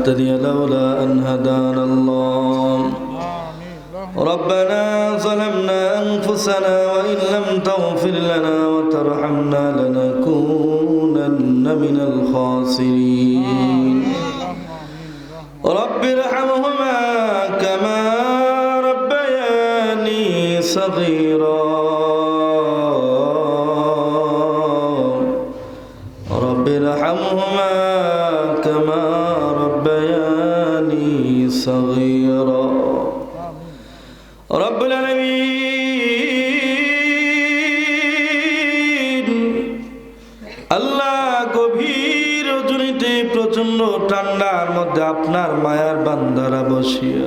نهتدي لولا أن هدانا الله. ربنا ظلمنا أنفسنا وإن لم تغفر لنا وترحمنا لنكونن من الخاسرين. رب ارحمهما كما ربياني صغيرا. রব্বুল আলামিন আল্লাহ গভীর রজনীতে প্রচণ্ড ঠান্ডার মধ্যে আপনার মায়ার বান্দারা বসিয়া।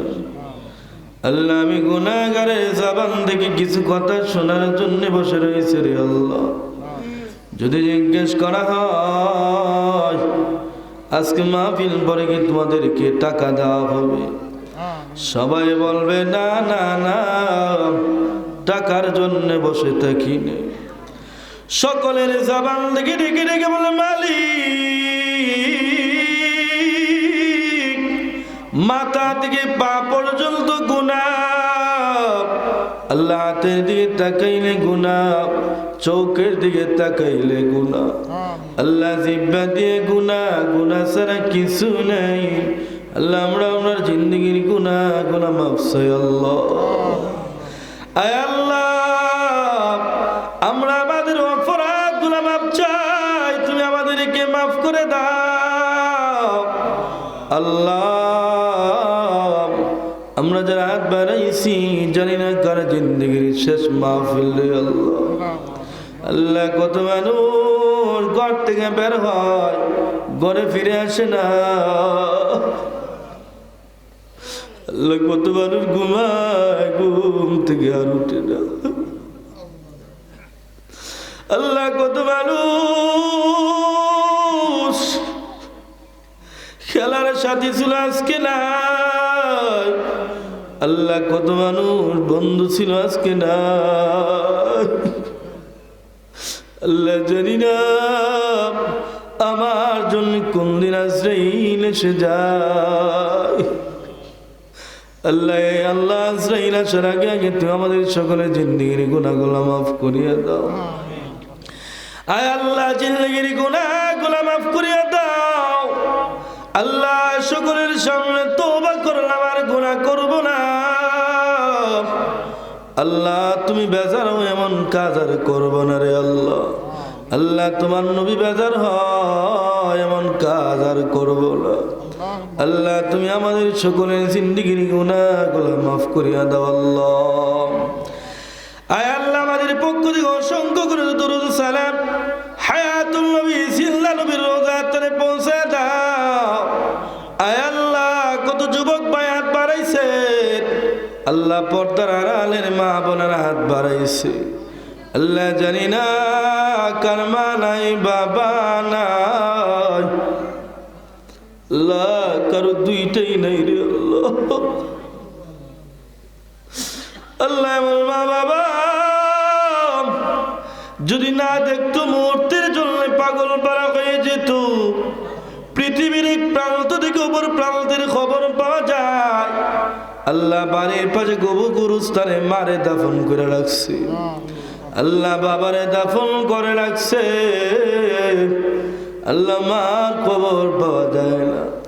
আল্লাহ, আমি গুনাগারে জাবান দেখি কিছু কথা শোনার জন্য বসে রয়েছে রে আল্লাহ। যদি জিজ্ঞেস করা হয়, আজকে মাহফিল পরে কি তোমাদেরকে টাকা দেওয়া হবে? সবাই বলবে, না না না, টাকার জন্য বসে থাকি সকলের জবান থেকে ডেকে ডেকে বলে, মালিক, মাথা থেকে পা পর্যন্ত গুণা। আল্লাহ হাতের দিকে তাকাইলে গুণা চৌকের দিকে তাকাইলে গুণা। আল্লাহ জিব্বা দিয়ে গুণা গুণা ছাড়া কিছু নাই। আল্লাহ, আমরা আপনার জিন্দগির গুণা গুণা মাফসাই আল্লাহ। আয় আল্লাহ, আমরা আমাদের অপরাধগুলা মাপ চাই, তুমি আমাদেরকে মাফ করে দাও। আল্লাহ, আমরা যারা হাত বাড়াইছি, জানি না কার জিন্দগির শেষ মাহফিল আল্লাহ। আল্লাহ, কত মানুষ ঘর থেকে বের হয়, ঘরে ফিরে আসে না। আল্লাহ কত মানুষ ঘুমায়, ঘুম থেকে আর উঠে না। আল্লাহ কত মানুষ খেলার সাথী ছিল, আজকে নাই। আল্লাহ কত মানুষ বন্ধু ছিল, আজকে না আল্লাহ জানি না আমার জন্য কোন দিন আশ্রইল এসে যায়। আল্লাহ আল্লাহ আশ্রইল আসার আগে আগে তুমি আমাদের সকলের জিন্দিগির গুণাগুলা মাফ করিয়া দাও। আয় আল্লাহ, জিন্দগির গুণাগুলা মাফ করিয়া দাও। আল্লাহ, সকলের সামনে তোবা করলাম আর গুণা করব না। আল্লাহ, তুমি বেজার এমন কাজ আর করব না রে আল্লাহ। আল্লাহ, তোমার নবী বেজার হয় এমন কাজ আর করব না। আল্লাহ, তুমি আমাদের সকলের জিন্দিগির গুণাগুলা মাফ করিয়া দাও, আল্লাহ। আয় আল্লাহ, আমাদের পক্ষ থেকে অসংখ্য করে দরুদ সালাম। হায়াতুল নবী, জিল্লা নবীর রোজাতরে পৌঁছে দাও। আয় আল্লাহ, কত যুবক ভাই হাত বাড়াইছে। আল্লাহ, পর্দার আড়ালের মা বোনের হাত বাড়াইছে। আল্লাহ, জানি না কারমা নাই, বাবা নাই। আল্লাহ কারও দুইটাই নাই রে আল্লাহ। আল্লাহ আমার মা বাবা। যদি না দেখতো মুহূর্তের জন্য পাগল পারা হয়ে যেত, পৃথিবীর এক প্রান্ত থেকে উপর প্রান্তের খবর পাওয়া যায়। আল্লাহ বাড়ির পাশে গবু গুরুস্থানে মারে দাফন করে রাখছে। আল্লাহ বাবারে দাফন করে রাখছে। আল্লাহ মার খবর পাওয়া যায় না।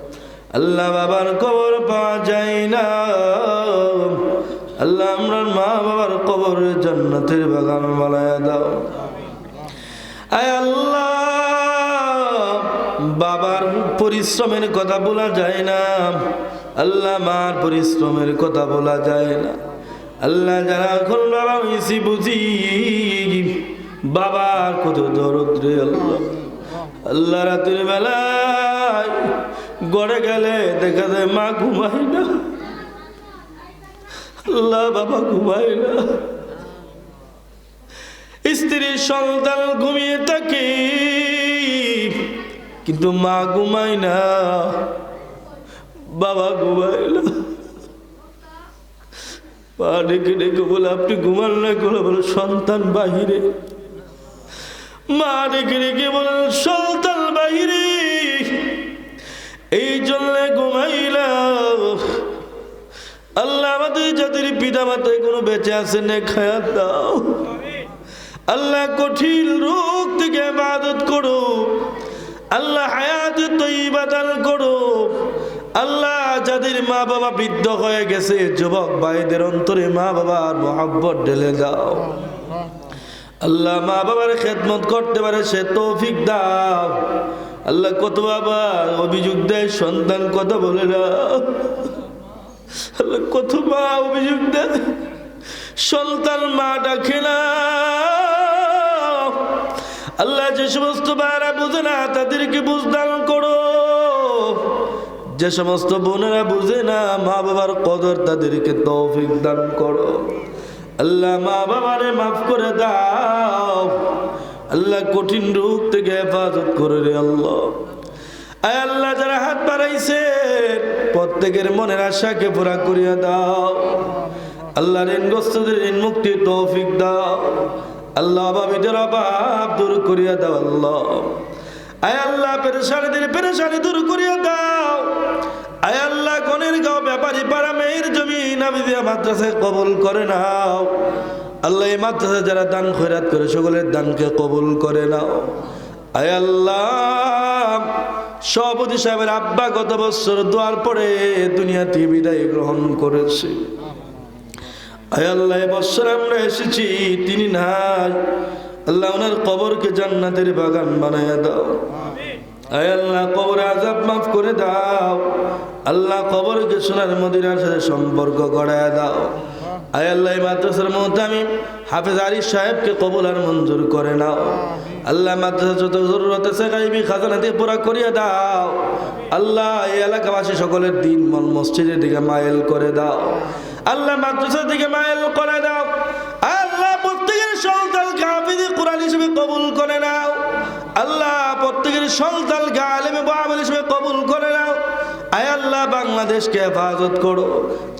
আল্লাহ বাবার খবর পাওয়া যায় না। আল্লাহ আমরা মা বাবার কবর জান্নাতের বাগান বানায় দাও। আয় আল্লাহ, বাবার পরিশ্রমের কথা বলা যায় না। আল্লাহ মার পরিশ্রমের কথা বলা যায় না। আল্লাহ যারা এখন বাবা হয়েছি বুঝি, বাবার কত দরদ্রে আল্লাহ। আল্লাহ রাতের বেলায় গড়ে গেলে দেখা যায় মা ঘুমাই না। আল্লাহ বাবা ঘুমায় না। স্ত্রী সন্তান ঘুমিয়ে থাকে, কিন্তু মা ঘুমাই না। বাবা ঘুমাই না। মা ডেকে ডেকে বলে, আপনি ঘুমান না? করে বলে, সন্তান বাহিরে। মা ডেকে ডেকে বলে পিতা মাতা কোনো বেঁচে আছে নে খায়াত দাও। আল্লাহ কঠিন রোগ থেকে ইবাদত করো। আল্লাহ হায়াত তৈবা দান করো। আল্লাহ যাদের মা বাবা বৃদ্ধ হয়ে গেছে, যুবক ভাইদের অন্তরে মা বাবার মহাব্বত ঢেলে দাও। আল্লাহ মা বাবার খেদমত করতে পারে, সে তৌফিক দাও। আল্লাহ কত বাবা অভিযোগ দেয়, সন্তান কথা বলে আল্লাহ কত মা অভিযোগ দেয় সন্তান মা ডাকে না। আল্লাহ যে সমস্ত মারা বুঝে না, তাদেরকে বুঝদান করো। যে সমস্ত বোনেরা বুঝে না, মা বাবার কদর তাদেরকে তৌফিক দান করো। আল্লাহ, মা বাবারে মাফ করে দাও। আল্লাহ, কঠিন রোগ থেকে হেফাজত করে রে আল্লাহ। আয় আল্লাহ, যারা হাত বাড়াইছে, প্রত্যেকের মনের আশাকে পুরা করিয়া দাও। আল্লাহ ঋণগ্রস্তদের ঋণ মুক্তি তৌফিক দাও। আল্লাহ অভাবীদের অভাব দূর করিয়া দাও, আল্লাহ। আয় আল্লাহ, পেরেশানিদের পেরেশানি দূর করিয়া দাও। আয় আল্লাহ, গনের গাঁও ব্যাপারী পাড়া মেয়ের জমি নাবিদিয়া মাদ্রাসায় কবুল করে নাও। আল্লাহ, এই মাদ্রাসায় যারা দান খৈরাত করে, সকলের দানকে কবুল করে নাও। আয় আল্লাহ সভাপতি সাহেবের আব্বা গত বছর দোয়ার পরে দুনিয়াতে বিদায় গ্রহণ করেছে। আল্লাহ বৎসর আমরা এসেছি, তিনি নাই। আল্লাহ ওনার কবরকে জান্নাতের বাগান বানায় দাও। আল্লাহ, কবর আজাব মাফ করে দাও। আল্লাহ কবরকে সোনার মদিনার সাথে সম্পর্ক গড়ায় দাও। আয় আল্লাহ মাদ্রাসার মধ্যে আমি হাফেজ আলী সাহেবকে কবুল আর মঞ্জুর করে নাও। আল্লাহ মাদ্রাসা যত জরুরত আছে গাইবি খাজানা দিয়ে পুরা করিয়ে দাও। আল্লাহ এই এলাকাবাসী সকলের দিন মন মসজিদের দিকে মাইল করে দাও। আল্লাহ মাদ্রাসার দিকে মাইল করে দাও। আল্লাহ প্রত্যেকের সন্তানকে হাফিজে কোরআন হিসেবে কবুল করে নাও। আল্লাহ প্রত্যেকের সন্তানকে আলেমে বাংলাদেশকে হেফাজত করো।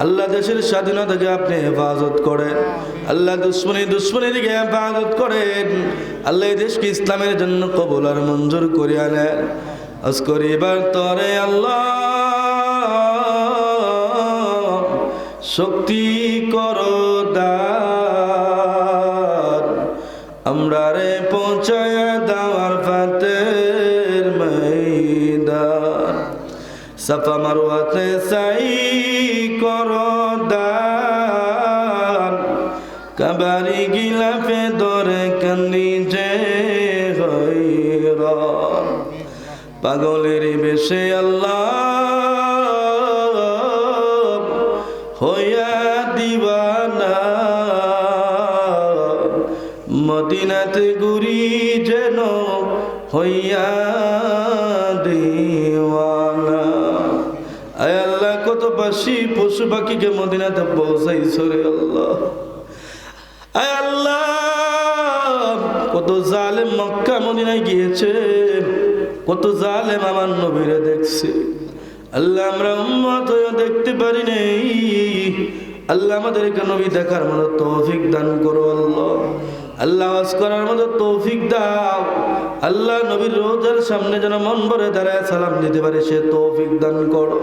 আল্লাহ দেশের স্বাধীনতাকে আপনি হেফাজত করেন। আল্লাহ দুশ্মনী দুশ্মনী দিকে হেফাজত করেন। আল্লাহ দেশকে ইসলামের জন্য কবুল আর মঞ্জুর করিয়া নেন। আজ করিবার তরে আল্লাহ শক্তি করো আমরা রে পৌঁছায় দাওয়ার ফাতের সাফা মারুয়াতে সাই কর দান। কাবারি গিলাফে দরে কান্দি যে হইর পাগলের বেশে আল্লাহ কত পাশি পাখিকে মদিনাতে পৌঁছাইছ রে আল্লাহ। আল্লাহ, কত জালেম মক্কা মদিনায় গিয়েছে, কত জালেম আমার নবীরে দেখছে। আল্লাহ, আমরা হয়েও দেখতে পারি নেই। আল্লাহ, আমাদেরকে নবী দেখার মতো তৌফিক দান করো আল্লাহ। আল্লাহ ওয়াজ করার মতো তৌফিক দাও। আল্লাহ, নবীর রোজার সামনে যেন মন ভরে দাঁড়ায় সালাম দিতে পারে, সে তৌফিক দান করো।